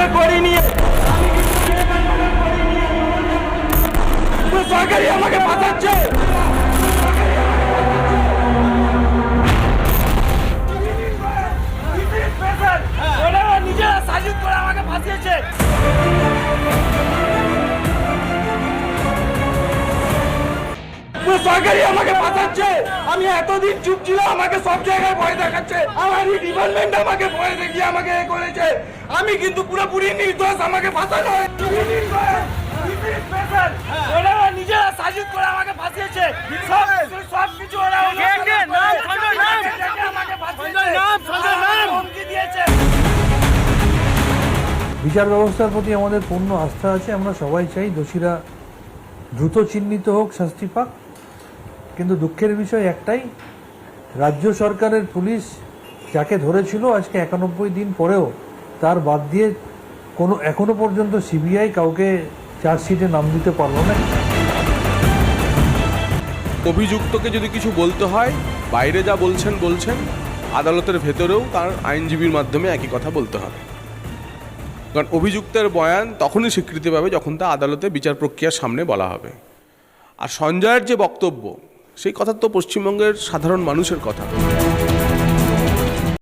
ভাবে করিনি সরকারি আমাকে বাঁচাচ্ছে। সরকারি আমাকে বাঁচাচ্ছে। আমি এতদিন চুপ ছিল আমাকে সব জায়গায় ভয় দেখাচ্ছে। আমার ডিপার্টমেন্ট আমাকে ভয় দেখিয়ে আমাকে এ করেছে। আমি কিন্তু পুরোপুরি নির্দোষ আমাকে হয়েছে। নিজেরা সাজিদ করে আমাকে ফাঁসিয়েছে। সব সব কিছু ওরা বিচার ব্যবস্থার প্রতি আমাদের পূর্ণ আস্থা আছে। আমরা সবাই চাই দোষীরা দ্রুত চিহ্নিত হোক শাস্তি পাক। কিন্তু দুঃখের বিষয় একটাই রাজ্য সরকারের পুলিশ যাকে ধরেছিল আজকে একানব্বই দিন পরেও তার বাদ দিয়ে কোনো এখনও পর্যন্ত সিবিআই কাউকে চার্জশিটে নাম দিতে পারল না। অভিযুক্তকে যদি কিছু বলতে হয়, বাইরে যা বলছেন বলছেন, আদালতের ভেতরেও তার আইনজীবীর মাধ্যমে একই কথা বলতে হবে। কারণ অভিযুক্তের বয়ান তখনই স্বীকৃতি পাবে যখন তা আদালতে বিচার প্রক্রিয়ার সামনে বলা হবে। আর সঞ্জয়ের যে বক্তব্য, সেই কথা তো পশ্চিমবঙ্গের সাধারণ মানুষের কথা।